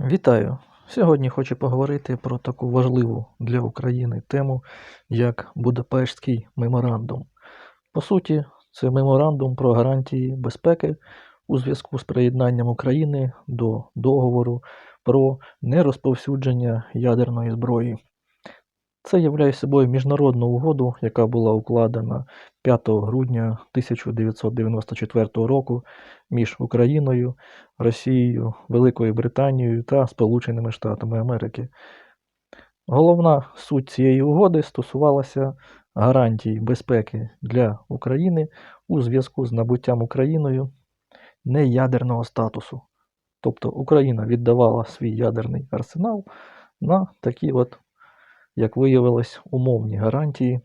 Вітаю! Сьогодні хочу поговорити про таку важливу для України тему, як Будапештський меморандум. По суті, це меморандум про гарантії безпеки у зв'язку з приєднанням України до договору про нерозповсюдження ядерної зброї. Це являє собою міжнародну угоду, яка була укладена 5 грудня 1994 року між Україною, Росією, Великою Британією та Сполученими Штатами Америки. Головна суть цієї угоди стосувалася гарантій безпеки для України у зв'язку з набуттям Україною неядерного статусу. Тобто Україна віддавала свій ядерний арсенал на такі от як виявилось, умовні гарантії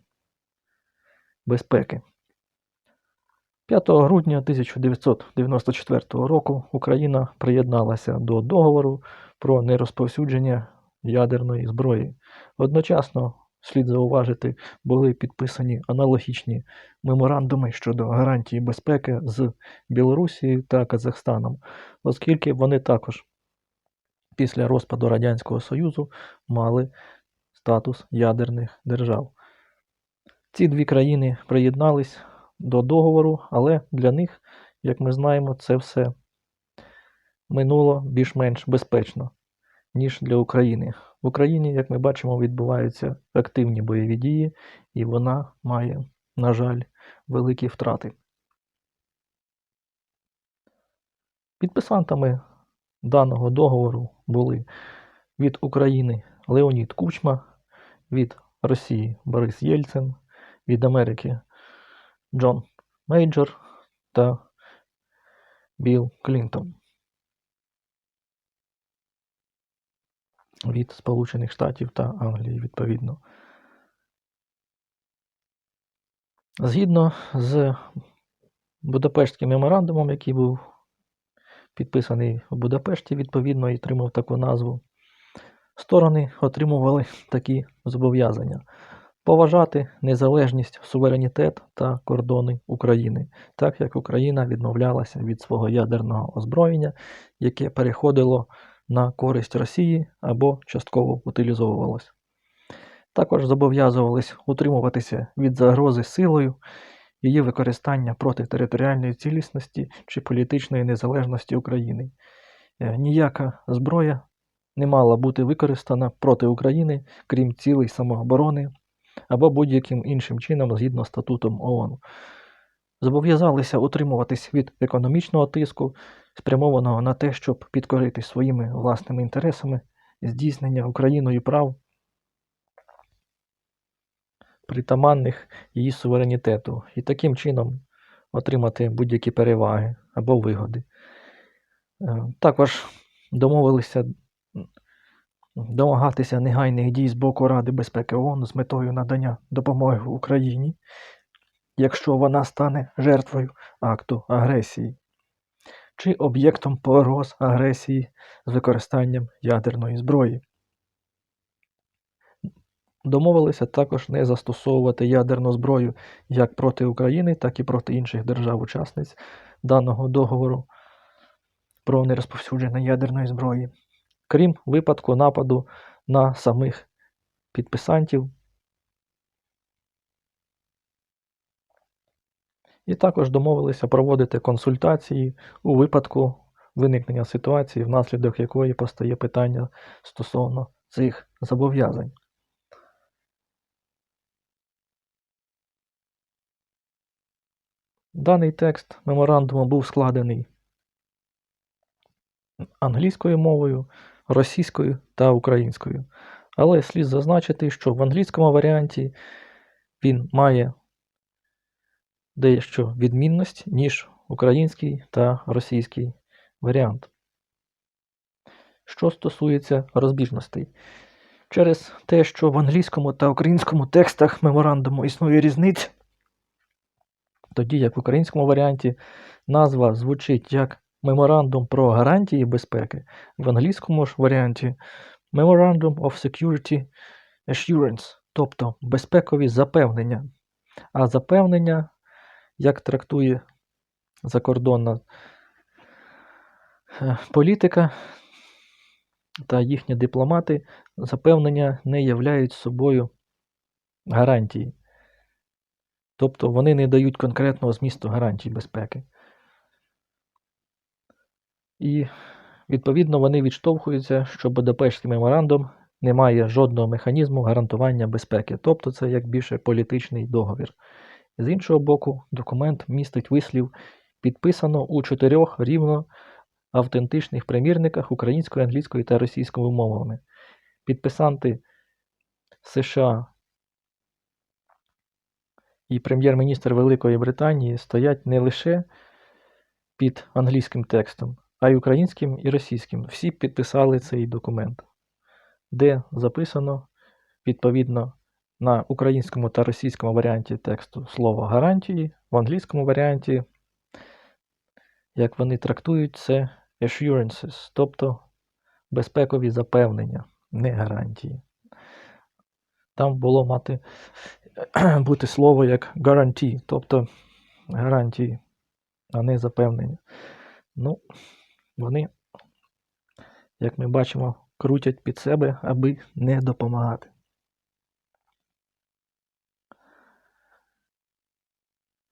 безпеки. 5 грудня 1994 року Україна приєдналася до договору про нерозповсюдження ядерної зброї. Одночасно, слід зауважити, були підписані аналогічні меморандуми щодо гарантії безпеки з Білорусією та Казахстаном, оскільки вони також після розпаду Радянського Союзу мали статус ядерних держав. Ці дві країни приєднались до договору, але для них, як ми знаємо, це все минуло більш-менш безпечно, ніж для України. В Україні, як ми бачимо, відбуваються активні бойові дії, і вона має, на жаль, великі втрати. Підписантами даного договору були від України Леонід Кучма, від Росії Борис Єльцин, від Америки Джон Мейджор та Білл Клінтон. Від Сполучених Штатів та Англії відповідно. Згідно з Будапештським меморандумом, який був підписаний в Будапешті, відповідно, і отримав таку назву, Сторони отримували такі зобов'язання поважати незалежність, суверенітет та кордони України, так як Україна відмовлялася від свого ядерного озброєння, яке переходило на користь Росії або частково утилізовувалось. Також зобов'язувались утримуватися від загрози силою, її використання проти територіальної цілісності чи політичної незалежності України. Е, ніяка зброя не мала бути використана проти України, крім цілей самооборони або будь-яким іншим чином згідно статутом ООН. Зобов'язалися утримуватись від економічного тиску, спрямованого на те, щоб підкорити своїми власними інтересами здійснення Україною прав, притаманних її суверенітету, і таким чином отримати будь-які переваги або вигоди. Е, також домовилися домагатися негайних дій з боку Ради безпеки ООН з метою надання допомоги Україні, якщо вона стане жертвою акту агресії чи об'єктом погроз агресії з використанням ядерної зброї. Домовилися також не застосовувати ядерну зброю як проти України, так і проти інших держав-учасниць даного договору про нерозповсюдження ядерної зброї крім випадку нападу на самих підписантів. І також домовилися проводити консультації у випадку виникнення ситуації, внаслідок якої постає питання стосовно цих зобов'язань. Даний текст меморандуму був складений англійською мовою, російською та українською. Але слід зазначити, що в англійському варіанті він має дещо відмінність, ніж український та російський варіант. Що стосується розбіжностей, через те, що в англійському та українському текстах меморандуму існує різниця, тоді як в українському варіанті назва звучить як Меморандум про гарантії безпеки в англійському ж варіанті Memorandum of Security Assurance, тобто безпекові запевнення. А запевнення, як трактує закордонна е, політика, та їхні дипломати запевнення не являють собою гарантії. Тобто вони не дають конкретного змісту гарантій безпеки. І відповідно вони відштовхуються, що Будапештський меморандум не має жодного механізму гарантування безпеки, тобто це як більше політичний договір. З іншого боку, документ містить вислів підписано у чотирьох рівно автентичних примірниках українською, англійською та російською мовами. Підписанти США і прем'єр-міністр Великої Британії стоять не лише під англійським текстом, а й українським і російським. Всі підписали цей документ, де записано відповідно на українському та російському варіанті тексту слово гарантії, в англійському варіанті, як вони трактують, це assurances, тобто безпекові запевнення, не гарантії. Там було мати бути слово як guarantee, тобто гарантії, а не запевнення. Ну, вони, як ми бачимо, крутять під себе, аби не допомагати.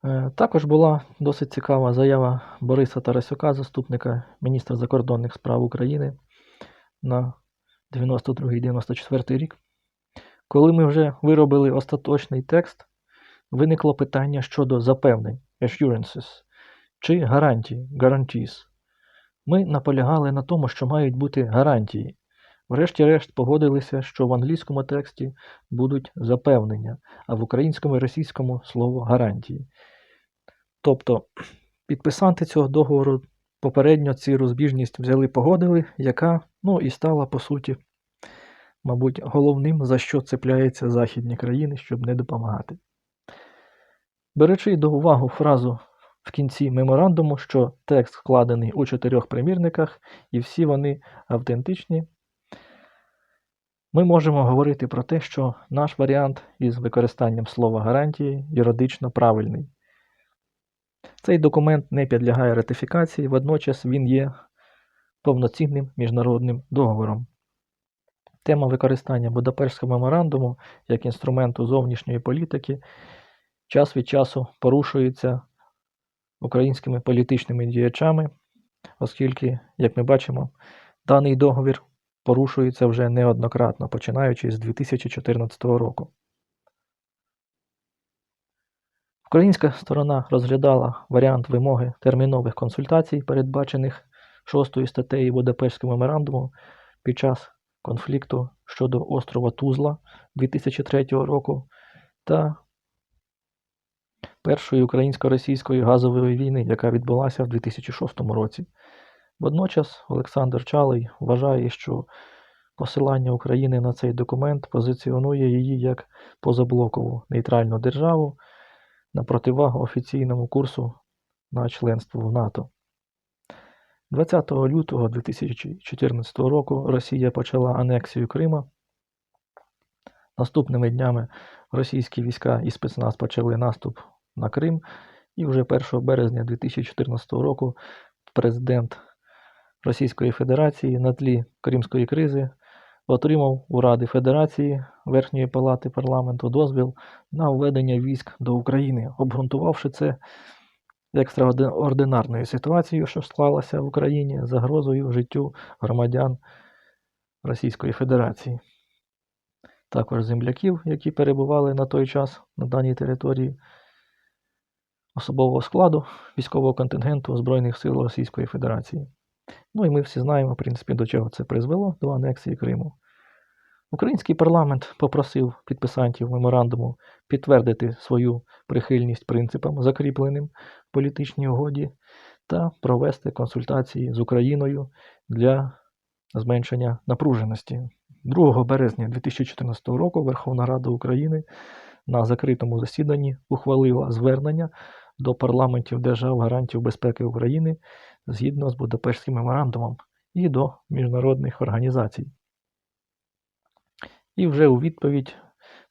Е, Також була досить цікава заява Бориса Тарасюка, заступника міністра закордонних справ України на 92-94 рік. Коли ми вже виробили остаточний текст, виникло питання щодо запевнень assurances чи гарантій guarantees. Ми наполягали на тому, що мають бути гарантії. Врешті-решт погодилися, що в англійському тексті будуть запевнення, а в українському і російському слово гарантії. Тобто підписанти цього договору попередньо цю розбіжність взяли, погодили, яка ну, і стала по суті, мабуть, головним, за що цепляються західні країни, щоб не допомагати. Беручи до уваги фразу в кінці меморандуму, що текст складений у чотирьох примірниках і всі вони автентичні, ми можемо говорити про те, що наш варіант із використанням слова гарантії юридично правильний. Цей документ не підлягає ратифікації, водночас він є повноцінним міжнародним договором. Тема використання Будапештського меморандуму як інструменту зовнішньої політики час від часу порушується українськими політичними діячами, оскільки, як ми бачимо, даний договір порушується вже неоднократно, починаючи з 2014 року. Українська сторона розглядала варіант вимоги термінових консультацій, передбачених 6 статтею Будапештського меморандуму під час конфлікту щодо острова Тузла 2003 року та Першої українсько-російської газової війни, яка відбулася в 2006 році. Водночас Олександр Чалий вважає, що посилання України на цей документ позиціонує її як позаблокову нейтральну державу на противагу офіційному курсу на членство в НАТО. 20 лютого 2014 року Росія почала анексію Крима. Наступними днями російські війська і спецназ почали наступ на Крим, і вже 1 березня 2014 року президент Російської Федерації на тлі Кримської кризи отримав у Ради Федерації Верхньої Палати парламенту дозвіл на введення військ до України, обґрунтувавши це екстраординарною ситуацією, що склалася в Україні, загрозою життю громадян Російської Федерації. Також земляків, які перебували на той час на даній території особового складу військового контингенту Збройних сил Російської Федерації. Ну і ми всі знаємо, в принципі, до чого це призвело до анексії Криму. Український парламент попросив підписантів меморандуму підтвердити свою прихильність принципам, закріпленим в політичній угоді, та провести консультації з Україною для зменшення напруженості. 2 березня 2014 року Верховна Рада України на закритому засіданні ухвалила звернення до парламентів держав гарантів безпеки України згідно з Будапештським меморандумом і до міжнародних організацій. І вже у відповідь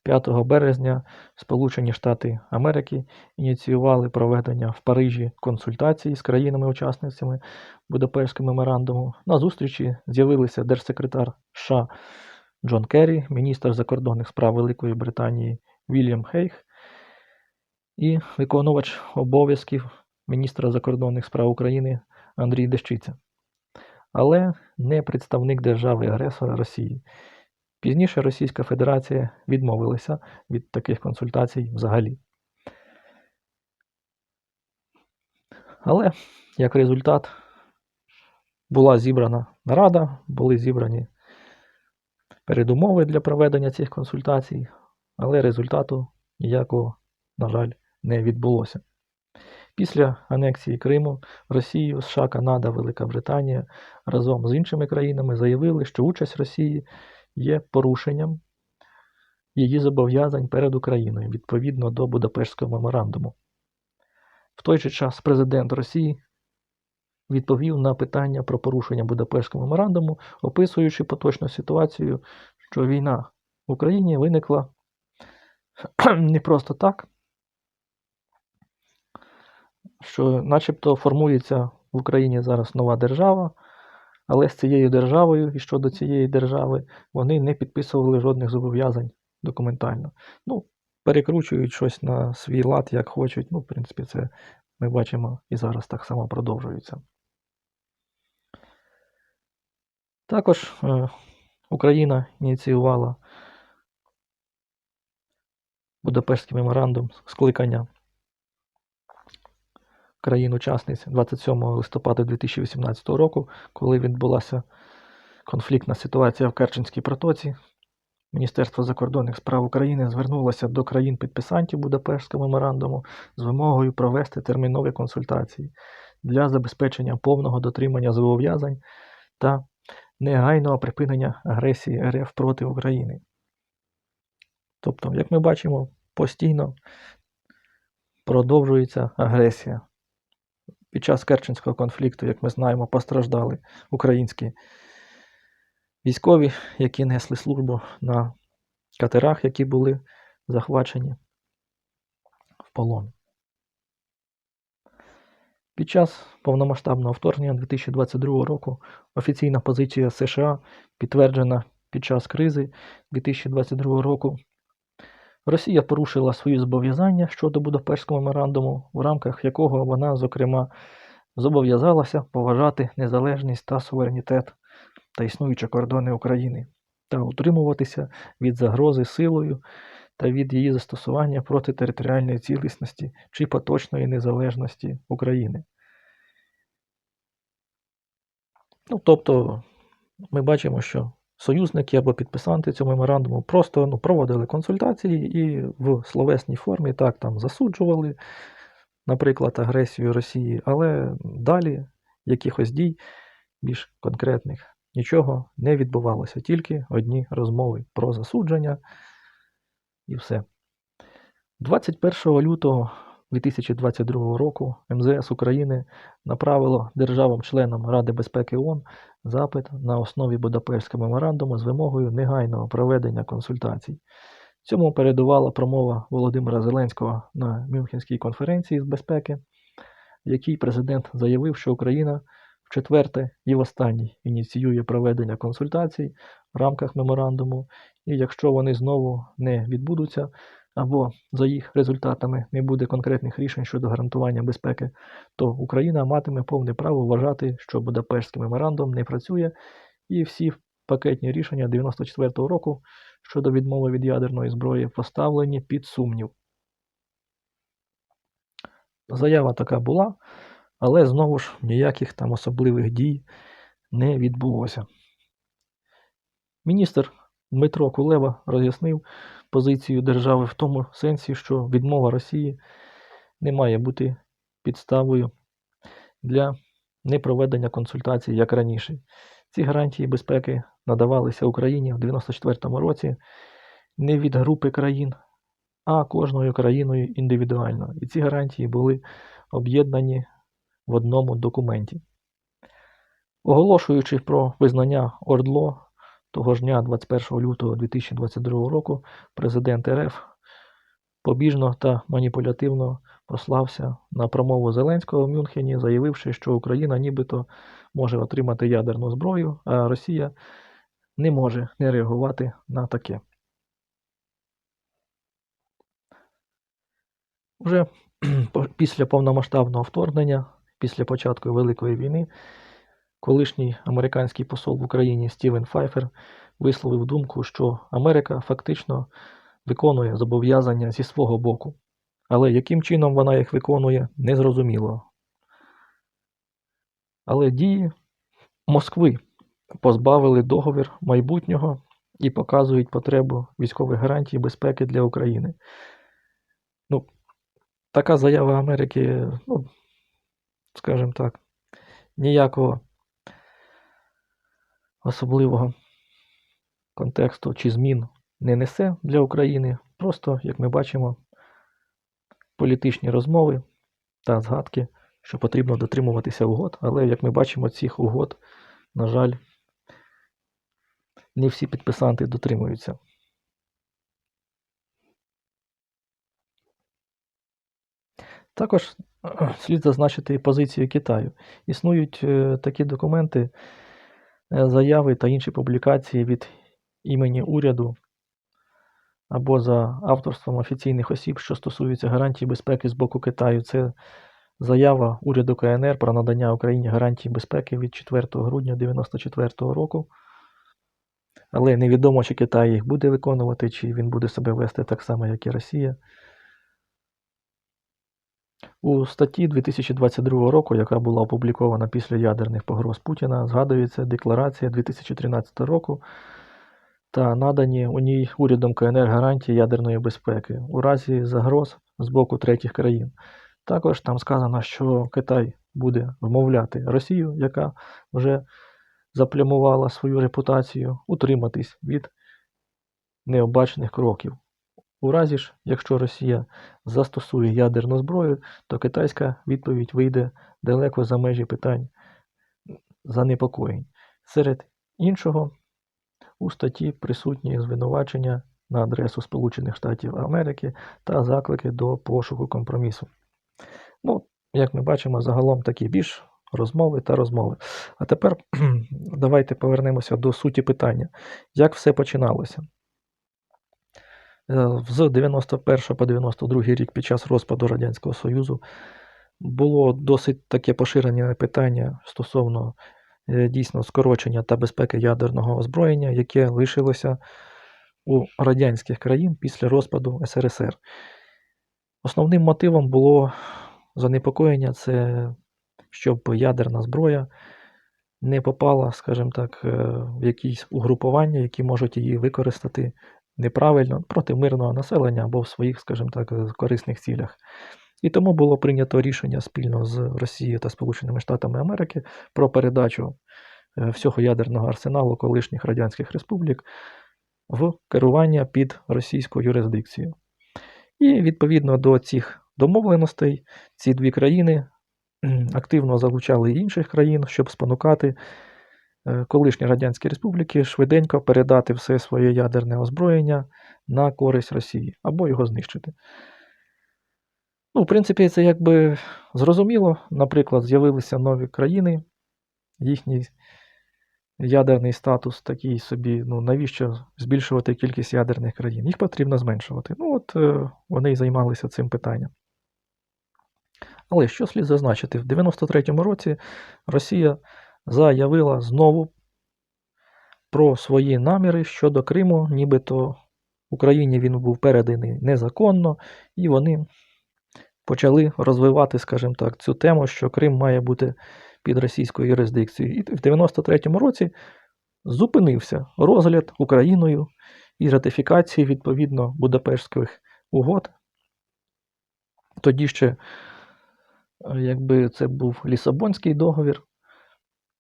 5 березня Сполучені Штати Америки ініціювали проведення в Парижі консультацій з країнами-учасницями Будапештського меморандуму. На зустрічі з'явилися держсекретар США Джон Керрі, міністр закордонних справ Великої Британії Вільям Хейх і виконувач обов'язків міністра закордонних справ України Андрій Дещиця, але не представник держави-агресора Росії. Пізніше Російська Федерація відмовилася від таких консультацій взагалі. Але як результат була зібрана нарада, були зібрані передумови для проведення цих консультацій, але результату ніякого, на жаль, не відбулося. Після анексії Криму Росію, США, Канада, Велика Британія разом з іншими країнами заявили, що участь Росії є порушенням її зобов'язань перед Україною відповідно до Будапештського меморандуму. В той же час президент Росії відповів на питання про порушення Будапештського меморандуму, описуючи поточну ситуацію, що війна в Україні виникла не просто так, що начебто формується в Україні зараз нова держава, але з цією державою і щодо цієї держави вони не підписували жодних зобов'язань документально. Ну, перекручують щось на свій лад, як хочуть. Ну, в принципі, це ми бачимо і зараз так само продовжується. Також е, Україна ініціювала Будапештський меморандум скликання країн-учасниць 27 листопада 2018 року, коли відбулася конфліктна ситуація в Керченській протоці. Міністерство закордонних справ України звернулося до країн-підписантів Будапештського меморандуму з вимогою провести термінові консультації для забезпечення повного дотримання зобов'язань та негайного припинення агресії РФ проти України. Тобто, як ми бачимо, постійно продовжується агресія. Під час Керченського конфлікту, як ми знаємо, постраждали українські військові, які несли службу на катерах, які були захвачені в полон. Під час повномасштабного вторгнення 2022 року офіційна позиція США підтверджена під час кризи 2022 року. Росія порушила свої зобов'язання щодо Будапештського меморандуму, в рамках якого вона, зокрема, зобов'язалася поважати незалежність та суверенітет та існуючі кордони України та утримуватися від загрози силою та від її застосування проти територіальної цілісності чи поточної незалежності України. Ну, тобто, ми бачимо, що союзники або підписанти цього меморандуму. Просто ну, проводили консультації і в словесній формі так там засуджували, наприклад, агресію Росії, але далі якихось дій більш конкретних нічого не відбувалося, тільки одні розмови про засудження. І все. 21 лютого 2022 року МЗС України направило державам-членам Ради безпеки ООН запит на основі Будапештського меморандуму з вимогою негайного проведення консультацій. Цьому передувала промова Володимира Зеленського на Мюнхенській конференції з безпеки, в якій президент заявив, що Україна вчетверте і востаннє ініціює проведення консультацій в рамках меморандуму, і якщо вони знову не відбудуться, або за їх результатами не буде конкретних рішень щодо гарантування безпеки, то Україна матиме повне право вважати, що Будапештський меморандум не працює, і всі пакетні рішення 94-го року щодо відмови від ядерної зброї поставлені під сумнів. Заява така була, але знову ж ніяких там особливих дій не відбулося. Міністр Дмитро Кулеба роз'яснив позицію держави в тому сенсі, що відмова Росії не має бути підставою для непроведення консультацій як раніше. Ці гарантії безпеки надавалися Україні в 1994 році не від групи країн, а кожною країною індивідуально. І ці гарантії були об'єднані в одному документі. Оголошуючи про визнання ОРДЛО того ж дня, 21 лютого 2022 року, президент РФ побіжно та маніпулятивно послався на промову Зеленського в Мюнхені, заявивши, що Україна нібито може отримати ядерну зброю, а Росія не може не реагувати на таке. Вже після повномасштабного вторгнення, після початку Великої війни, колишній американський посол в Україні Стівен Файфер висловив думку, що Америка фактично виконує зобов'язання зі свого боку. Але яким чином вона їх виконує, незрозуміло. Але дії Москви позбавили договір майбутнього і показують потребу військових гарантій безпеки для України. Ну, така заява Америки, ну, скажімо так, ніякого особливого контексту чи змін не несе для України. Просто, як ми бачимо, політичні розмови та згадки, що потрібно дотримуватися угод, але, як ми бачимо, цих угод, на жаль, не всі підписанти дотримуються. Також е, слід зазначити позицію Китаю. Існують е, такі документи, заяви та інші публікації від імені уряду або за авторством офіційних осіб, що стосуються гарантій безпеки з боку Китаю. Це заява уряду КНР про надання Україні гарантій безпеки від 4 грудня 1994 року. Але невідомо, чи Китай їх буде виконувати, чи він буде себе вести так само, як і Росія. У статті 2022 року, яка була опублікована після ядерних погроз Путіна, згадується декларація 2013 року та надані у ній урядом КНР гарантії ядерної безпеки у разі загроз з боку третіх країн. Також там сказано, що Китай буде вмовляти Росію, яка вже заплямувала свою репутацію, утриматись від необачених кроків. У разі ж, якщо Росія застосує ядерну зброю, то китайська відповідь вийде далеко за межі питань занепокоєнь. Серед іншого, у статті присутні звинувачення на адресу Сполучених Штатів Америки та заклики до пошуку компромісу. Ну, як ми бачимо, загалом такі більш розмови та розмови. А тепер давайте повернемося до суті питання. Як все починалося? Е, З 91 по 92 рік під час розпаду Радянського Союзу було досить таке поширене питання стосовно е, дійсно скорочення та безпеки ядерного озброєння, яке лишилося у радянських країн після розпаду СРСР. Основним мотивом було занепокоєння це, щоб ядерна зброя не попала, скажімо так, е, в якісь угрупування, які можуть її використати неправильно проти мирного населення або в своїх, скажімо так, е, корисних цілях. І тому було прийнято рішення спільно з Росією та Сполученими Штатами Америки про передачу е, всього ядерного арсеналу колишніх радянських республік в керування під російську юрисдикцію. І відповідно до цих домовленостей ці дві країни активно залучали інших країн, щоб спонукати е, колишні радянські республіки швиденько передати все своє ядерне озброєння на користь Росії або його знищити. Ну, в принципі, це якби зрозуміло. Наприклад, з'явилися нові країни, їхній ядерний статус такий собі, ну навіщо збільшувати кількість ядерних країн? Їх потрібно зменшувати. Ну, от е, вони і займалися цим питанням. Але що слід зазначити, в 93-му році Росія заявила знову про свої наміри щодо Криму, нібито Україні він був переданий незаконно, і вони почали розвивати, скажімо так, цю тему, що Крим має бути під російською юрисдикцією. І в 93-му році зупинився розгляд Україною і ратифікації відповідно Будапештських угод. Тоді ще, е, якби це був Лісабонський договір,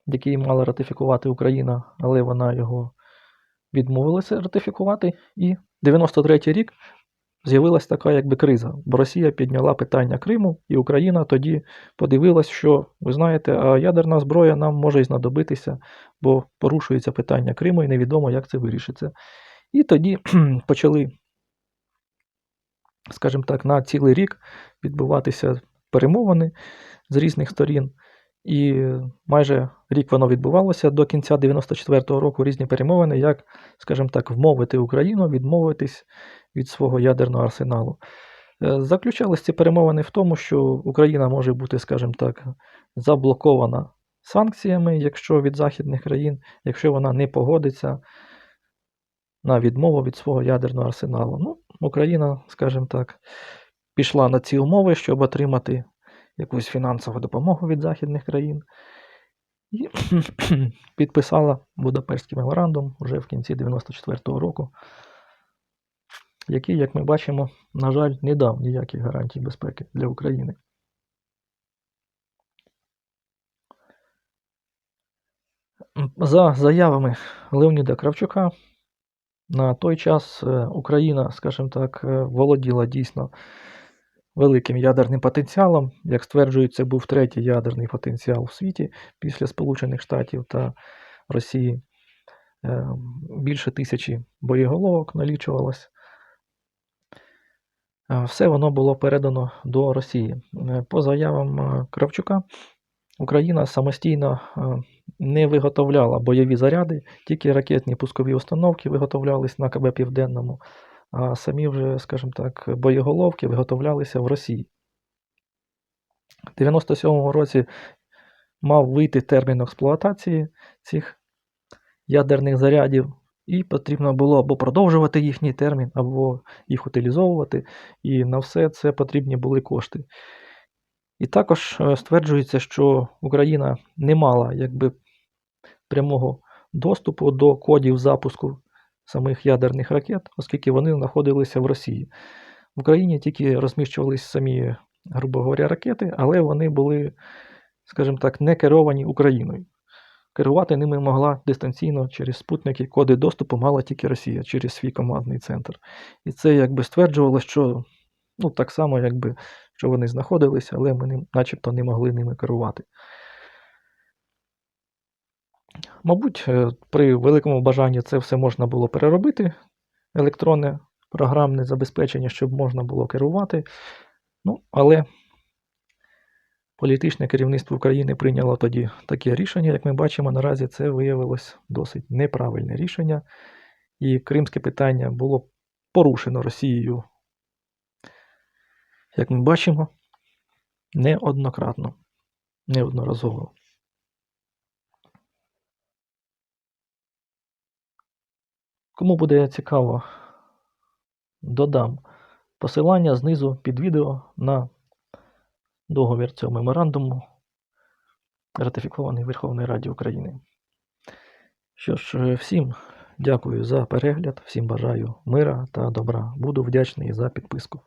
який мала ратифікувати Україна, але вона його відмовилася ратифікувати. І 93-й рік з'явилась така якби криза, бо Росія підняла питання Криму, і Україна тоді подивилась, що ви знаєте, а ядерна зброя нам може і знадобитися, бо порушується питання Криму і невідомо, як це вирішиться. І тоді почали, скажімо так, на цілий рік відбуватися перемовини з різних сторін. І майже рік воно відбувалося до кінця 94-го року різні перемовини, як, скажімо так, вмовити Україну відмовитись від свого ядерного арсеналу. Е, Заключались ці перемовини в тому, що Україна може бути, скажімо так, заблокована санкціями, якщо від західних країн, якщо вона не погодиться на відмову від свого ядерного арсеналу. Ну, Україна, скажімо так, пішла на ці умови, щоб отримати якусь фінансову допомогу від західних країн. І підписала Будапештський меморандум вже в кінці 94-го року, який, як ми бачимо, на жаль, не дав ніяких гарантій безпеки для України. За заявами Леоніда Кравчука, на той час е, Україна, скажімо так, е, володіла дійсно великим ядерним потенціалом. Як стверджують, це був третій ядерний потенціал в світі після Сполучених Штатів та Росії. Е, Більше тисячі боєголовок налічувалось. Е, Все воно було передано до Росії. Е, По заявам Кравчука, Україна самостійно не виготовляла бойові заряди, тільки ракетні пускові установки виготовлялись на КБ Південному, а самі вже, скажімо так, боєголовки виготовлялися в Росії. У 97-му році мав вийти термін експлуатації цих ядерних зарядів, і потрібно було або продовжувати їхній термін, або їх утилізовувати, і на все це потрібні були кошти. І також е, стверджується, що Україна не мала якби прямого доступу до кодів запуску самих ядерних ракет, оскільки вони знаходилися в Росії. В Україні тільки розміщувались самі, грубо говоря, ракети, але вони були, скажімо так, не керовані Україною. Керувати ними могла дистанційно через спутники, коди доступу мала тільки Росія через свій командний центр. І це якби стверджувало, що ну, так само, якби, що вони знаходилися, але ми начебто не могли ними керувати. Мабуть, е, при великому бажанні це все можна було переробити, електронне програмне забезпечення, щоб можна було керувати. Ну, але політичне керівництво України прийняло тоді таке рішення. Як ми бачимо, наразі це виявилось досить неправильне рішення. І кримське питання було порушено Росією, як ми бачимо, неоднократно, неодноразово. Кому буде цікаво, додам посилання знизу під відео на договір цього меморандуму, ратифікований Верховною Раді України. Що ж, е, всім дякую за перегляд, всім бажаю мира та добра. Буду вдячний за підписку.